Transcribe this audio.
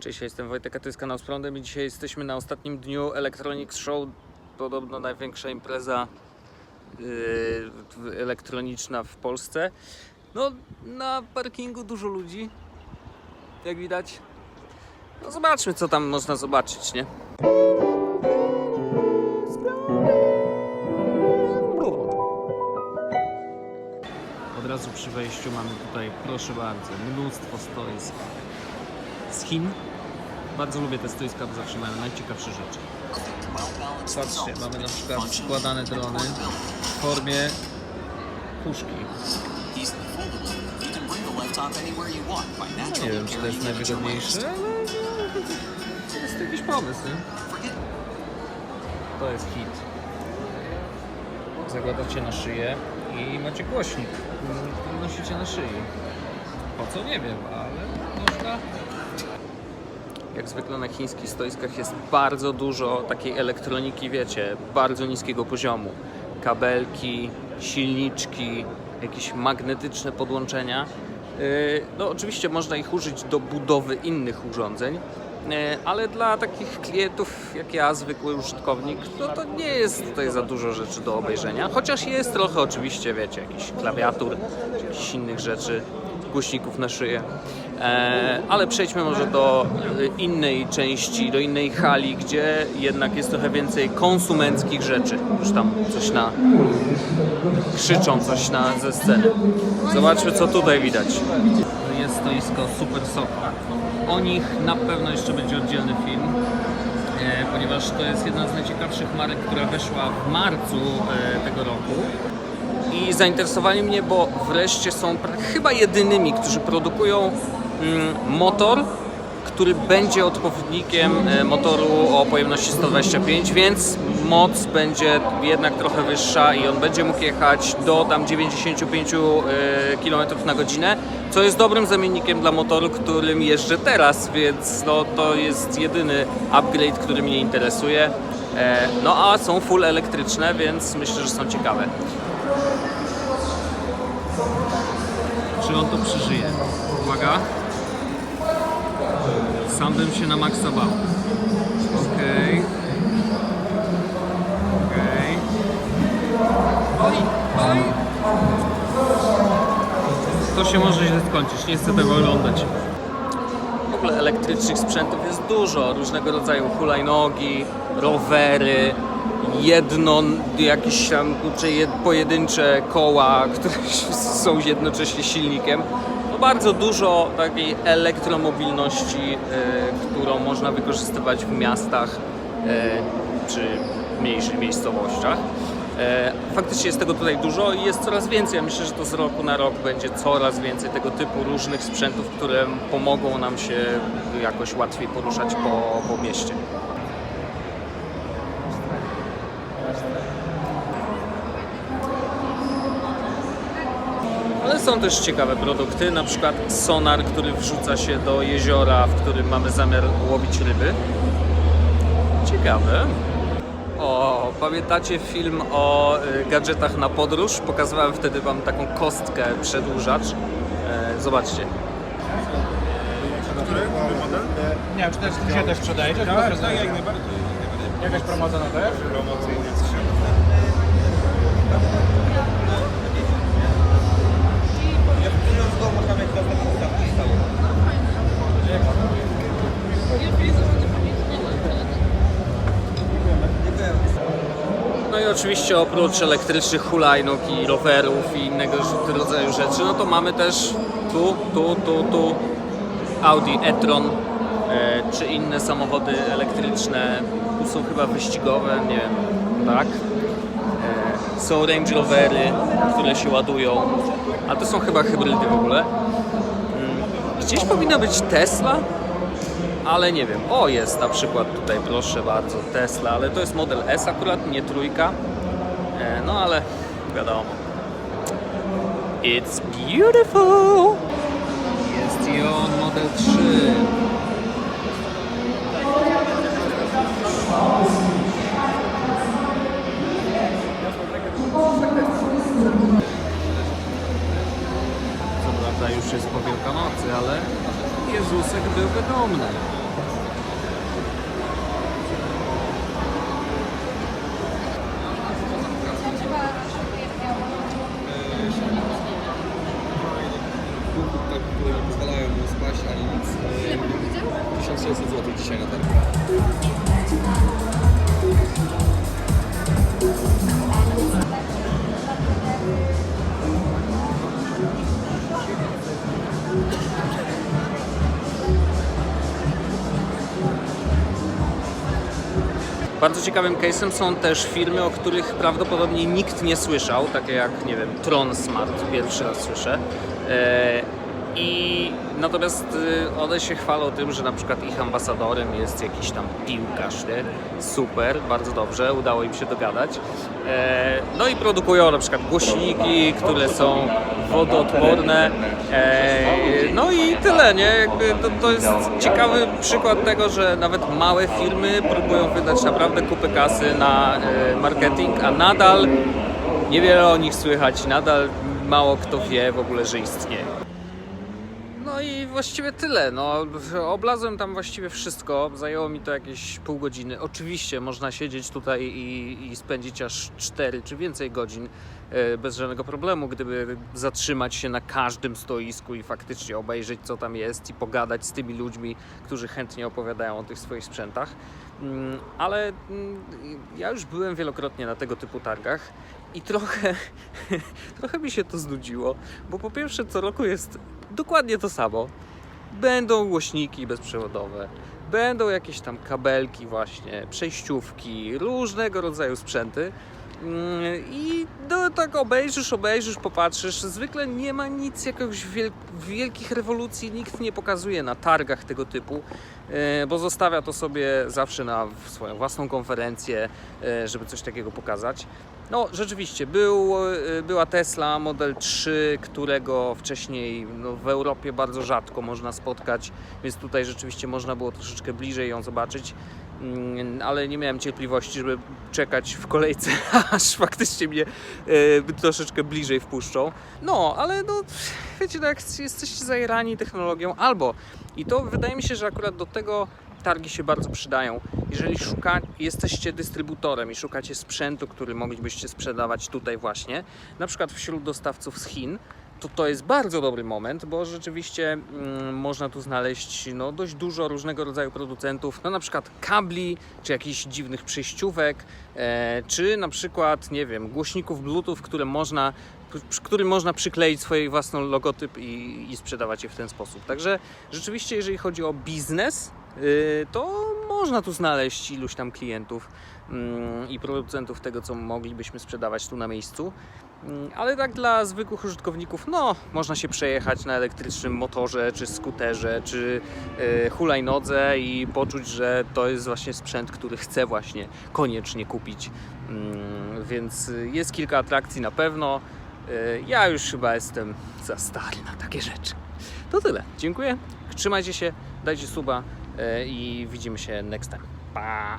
Cześć, ja jestem Wojtek, a to jest kanał z prądem i dzisiaj jesteśmy na ostatnim dniu Electronics Show. Podobno największa impreza yy, elektroniczna w Polsce. No, na parkingu dużo ludzi, jak widać. No zobaczmy, co tam można zobaczyć, nie? Od razu przy wejściu mamy tutaj, proszę bardzo, mnóstwo stoisk z Chin. Bardzo lubię te stoiska, bo zawsze mają najciekawsze rzeczy. Patrzcie, mamy na przykład składane drony w formie puszki. No nie wiem, czy to jest najwygodniejsze, ale to jest jakiś pomysł, nie? To jest hit. Zakładacie na szyję i macie głośnik, który nosicie na szyi. Po co nie wiem, ale można jak zwykle na chińskich stoiskach jest bardzo dużo takiej elektroniki, wiecie, bardzo niskiego poziomu. Kabelki, silniczki, jakieś magnetyczne podłączenia. Yy, No oczywiście można ich użyć do budowy innych urządzeń, yy, ale dla takich klientów jak ja, zwykły użytkownik, no to nie jest tutaj za dużo rzeczy do obejrzenia. Chociaż jest trochę oczywiście, wiecie, jakichś klawiatur, czy jakichś innych rzeczy, głośników na szyję. E, ale przejdźmy może do innej części, do innej hali, gdzie jednak jest trochę więcej konsumenckich rzeczy. Już tam coś na... krzyczą coś na, ze sceny. Zobaczmy, co tutaj widać. Jest stoisko Super Soka. O nich na pewno jeszcze będzie oddzielny film, e, ponieważ to jest jedna z najciekawszych marek, która weszła w marcu e, tego roku i zainteresowali mnie, bo wreszcie są chyba jedynymi, którzy produkują motor, który będzie odpowiednikiem e, motoru o pojemności 125, więc moc będzie jednak trochę wyższa i on będzie mógł jechać do tam 95 km na godzinę, co jest dobrym zamiennikiem dla motoru, którym jeżdżę teraz, więc no, to jest jedyny upgrade, który mnie interesuje. E, No a są full elektryczne, więc myślę, że są ciekawe. Czy on to przeżyje? Uwaga. Sam bym się na maksa bał. Okej. Okej. Oj, oj. To się może źle skończyć, nie chcę tego oglądać. W ogóle elektrycznych sprzętów jest dużo, różnego rodzaju hulajnogi, rowery, jedno, jakieś tam kurczę, jed, pojedyncze koła, które są jednocześnie silnikiem. No bardzo dużo takiej elektromobilności, e, którą można wykorzystywać w miastach e, czy mniejszych miejscowościach. E, Faktycznie jest tego tutaj dużo i jest coraz więcej. Ja myślę, że to z roku na rok będzie coraz więcej tego typu różnych sprzętów, które pomogą nam się jakoś łatwiej poruszać po, po mieście. Są też ciekawe produkty, na przykład sonar, który wrzuca się do jeziora, w którym mamy zamiar łowić ryby. Ciekawe. O, pamiętacie film o y, gadżetach na podróż? Pokazywałem wtedy Wam taką kostkę przedłużacz. E, zobaczcie. Który? Który model? Nie, czy też dzisiaj też sprzedajecie? Tak, tak, jak najbardziej. Jakaś promocja na też? Promocyjnie No i oczywiście oprócz elektrycznych hulajnóg i rowerów i innego rodzaju rzeczy, no to mamy też tu, tu, tu, tu Audi e-tron e, czy inne samochody elektryczne. Tu są chyba wyścigowe, nie wiem, tak? E, są Range Rovery, które się ładują, a to są chyba hybrydy w ogóle. Mm, Gdzieś powinna być Tesla, ale nie wiem. O, jest na przykład tutaj, proszę bardzo, Tesla, ale to jest model S akurat, nie trójka. E, No ale wiadomo. It's beautiful! Jest i on, model 3. Co prawda już jest po Wielkanocy, ale Jezusek był które nie pozwalają mu spaść ani nic. Ile pan powiedział? 1600 zł dzisiaj na targu. Bardzo ciekawym case'em są też firmy, o których prawdopodobnie nikt nie słyszał, takie jak, nie wiem, Tron Smart, pierwszy raz słyszę. E, I natomiast y, one się chwalą tym, że na przykład ich ambasadorem jest jakiś tam piłkarz, nie? Super, bardzo dobrze, udało im się dogadać. E, no i produkują na przykład głośniki, które są wodoodporne. E, no i tyle, nie? Jakby to, to jest ciekawy przykład tego, że nawet małe firmy próbują wydać naprawdę kupę kasy na e, marketing, a nadal niewiele o nich słychać, nadal mało kto wie w ogóle, że istnieją. No i właściwie tyle. No, oblazłem tam właściwie wszystko. Zajęło mi to jakieś pół godziny. Oczywiście można siedzieć tutaj i, i spędzić aż 4 czy więcej godzin bez żadnego problemu, gdyby zatrzymać się na każdym stoisku i faktycznie obejrzeć, co tam jest i pogadać z tymi ludźmi, którzy chętnie opowiadają o tych swoich sprzętach. Mm, Ale mm, ja już byłem wielokrotnie na tego typu targach i trochę, trochę mi się to znudziło, bo po pierwsze co roku jest dokładnie to samo. Będą głośniki bezprzewodowe, będą jakieś tam kabelki właśnie, przejściówki, różnego rodzaju sprzęty. Mm, I no, tak obejrzysz, obejrzysz, popatrzysz. Zwykle nie ma nic, jakichś wiel- wielkich rewolucji, nikt nie pokazuje na targach tego typu, e, bo zostawia to sobie zawsze na swoją własną konferencję, e, żeby coś takiego pokazać. No, rzeczywiście, był, e, była Tesla Model 3, którego wcześniej no, w Europie bardzo rzadko można spotkać, więc tutaj rzeczywiście można było troszeczkę bliżej ją zobaczyć. Mm, Ale nie miałem cierpliwości, żeby czekać w kolejce, aż faktycznie mnie e, troszeczkę bliżej wpuszczą. No, ale no, wiecie, no, jak jesteście zajerani technologią, albo i to wydaje mi się, że akurat do tego targi się bardzo przydają. Jeżeli szuka, jesteście dystrybutorem i szukacie sprzętu, który moglibyście sprzedawać tutaj właśnie, na przykład wśród dostawców z Chin, to to jest bardzo dobry moment, bo rzeczywiście mm, można tu znaleźć no, dość dużo różnego rodzaju producentów, no na przykład kabli, czy jakichś dziwnych przejściówek, e, czy na przykład, nie wiem, głośników Bluetooth, które można, przy którym można przykleić swój własny logotyp i, i sprzedawać je w ten sposób. Także rzeczywiście, jeżeli chodzi o biznes, y, to można tu znaleźć iluś tam klientów mm, i producentów tego, co moglibyśmy sprzedawać tu na miejscu. Mm, Ale tak dla zwykłych użytkowników, no, można się przejechać na elektrycznym motorze, czy skuterze, czy y, hulajnodze i poczuć, że to jest właśnie sprzęt, który chcę właśnie koniecznie kupić. Mm, Więc y, jest kilka atrakcji na pewno. Y, Ja już chyba jestem za stary na takie rzeczy. To tyle. Dziękuję. Trzymajcie się, dajcie suba y, i widzimy się next time. Pa!